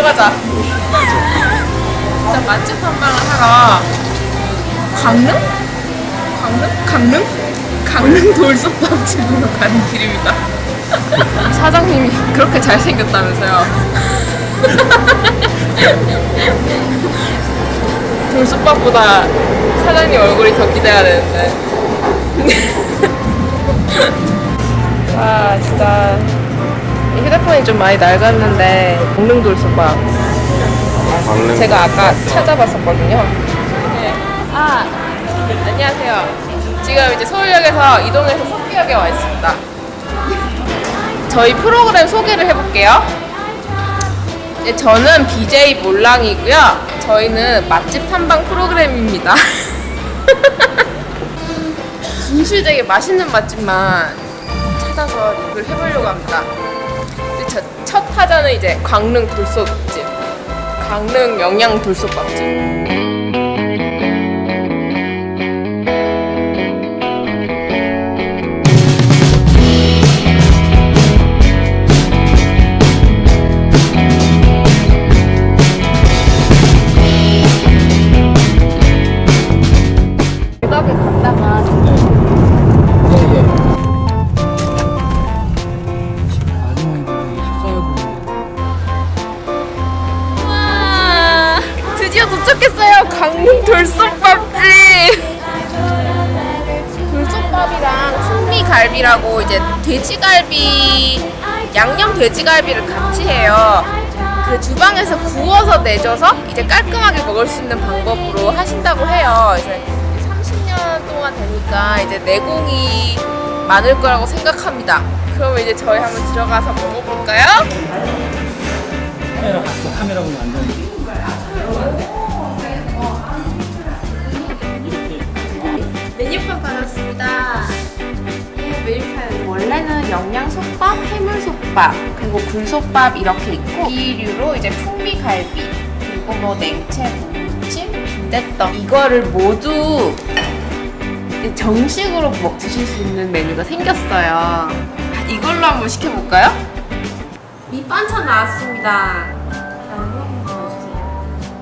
들어가자. 일단 맛집 탐방을 하러 강릉? 강릉? 강릉? 강릉 돌솥밥집으로 가는 길입니다. 사장님이 그렇게 잘생겼다면서요. 돌솥밥보다 사장님 얼굴이 더 기대가 되는데. 아 진짜 이 휴대폰이 좀 많이 낡았는데 강릉 돌솥밥 강릉 제가 아까 찾아봤었거든요. 네. 아, 안녕하세요. 지금 이제 서울역에서 이동해서 서피역에 와 있습니다. 저희 프로그램 소개를 해볼게요. 네, 저는 BJ 몰랑이고요. 저희는 맛집 탐방 프로그램입니다. 진실 되게 맛있는 맛집만 찾아서 리뷰를 해보려고 합니다. 저- 첫 타자는 이제 강릉 돌솥집. 강릉 영양 돌솥밥집. 갈비라고 이제 돼지갈비 양념 돼지갈비를 같이 해요 그 주방에서 구워서 내줘서 이제 깔끔하게 먹을 수 있는 방법으로 하신다고 해요 그래서 30년 동안 되니까 이제 내공이 많을 거라고 생각합니다 그러면 이제 저희 한번 들어가서 먹어볼까요? 카메라 갔어. 카메라 보면 안 되는데. 원래는 영양솥밥, 해물솥밥, 그리고 굴솥밥 이렇게 있고 이류로 이제 풍미갈비, 그리고 뭐 냉채, 무침, 빈대떡 이거를 모두 정식으로 먹 드실 수 있는 메뉴가 생겼어요. 이걸로 한번 시켜볼까요? 밑반찬 나왔습니다.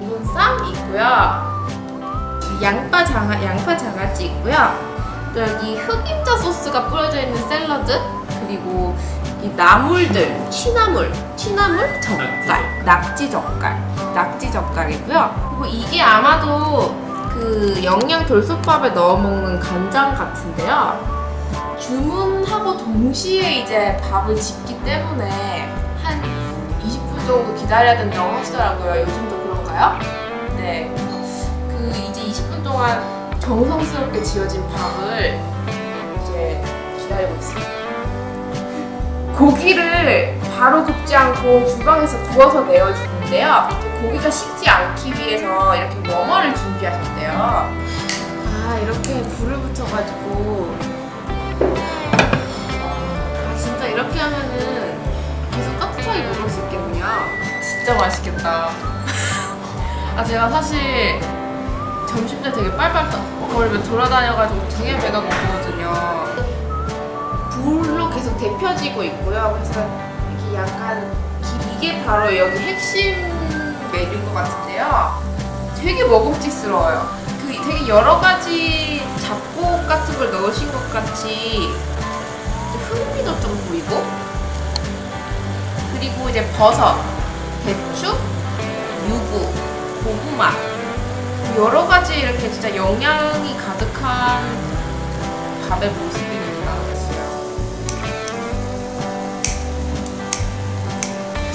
이건 쌈 있고요. 양파 장아 양파 장아찌 있고요. 또 여기 흑임자 소스가 뿌려져 있는 샐러드 그리고 이 나물들 취나물 취나물 젓갈 낙지 젓갈 낙지 젓갈이고요. 그리고 이게 아마도 그 영양 돌솥밥에 넣어 먹는 간장 같은데요. 주문하고 동시에 이제 밥을 짓기 때문에 한 20분 정도 기다려야 된다고 하시더라고요. 요즘도 그런가요? 네. 그 이제 20분 동안 정성스럽게 지어진 밥을 이제 기다리고 있습니다. 고기를 바로 굽지 않고 주방에서 구워서 내어주는데요. 고기가 식지 않기 위해서 이렇게 워머를 준비하셨대요. 아 이렇게 불을 붙여가지고 아 진짜 이렇게 하면은 계속 따뜻하게 먹을 수 있겠군요. 진짜 맛있겠다. 아 제가 사실 점심 때 되게 빨빨 거리를 돌아다녀가지고 되게 배가 고프거든요. 불로 계속 데펴지고 있고요. 그래서 이렇게 약간 기- 이게 바로 여기 핵심 메뉴인 것 같은데요. 되게 먹음직스러워요. 그 되게 여러 가지 잡곡 같은 걸 넣으신 것 같이 흥미도 좀 보이고 그리고 이제 버섯, 배추, 유부, 고구마 여러 가지 이렇게 진짜 영양이 가득한 밥의 모습입니다.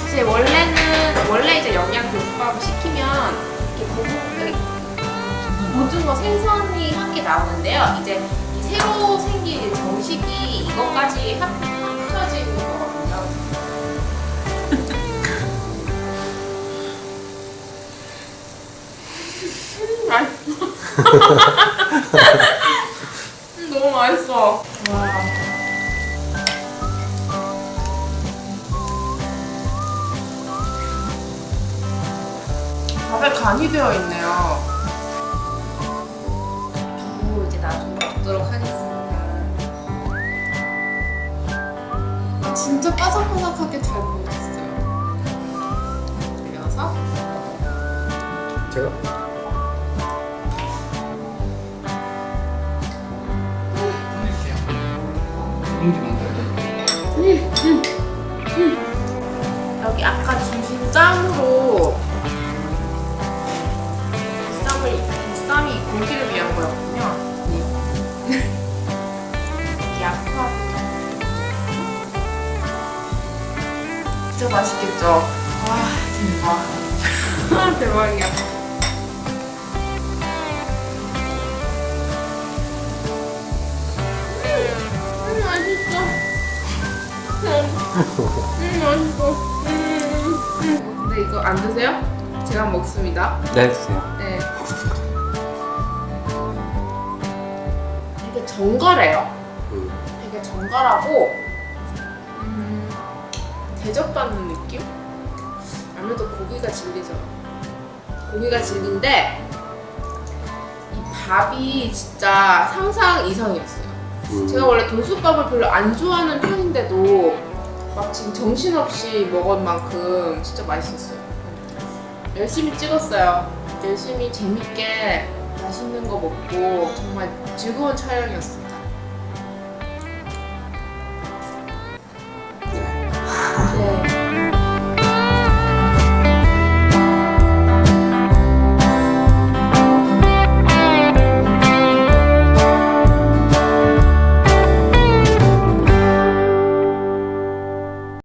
이제 원래는 원래 이제 영양 교수밥을 시키면 이렇게 고기 오징어 생선이 한 개 나오는데요. 이제 이 새로 생긴 정식이 이것까지 합- 음, 너무 맛있어. 와. 밥에 간이 되어 있네요. 두부 이제 나중에 먹도록 하겠습니다. 진짜 바삭바삭하게 잘 구워졌어요. 그래서 제가? 여기 아까 주신 쌈으로 이 쌈을 이 쌈이 고기를 위한 거였군요. 네. 양파. 진짜 맛있겠죠? 와 대박. 대박이야. 음, 맛있어. 근데 이거 안 드세요? 제가 먹습니다. 네, 주세요. 네. 되게 정갈해요. 음. 되게 정갈하고 음, 대접받는 느낌? 아무래도 고기가 진리죠. 고기가 진리인데 이 밥이 진짜 상상 이상이었어요. 음. 제가 원래 돈쑥밥을 별로 안 좋아하는 편인데도 막 지금 정신없이 먹은 만큼 진짜 맛있었어요. 열심히 찍었어요. 열심히 재밌게 맛있는 거 먹고 정말 즐거운 촬영이었어요.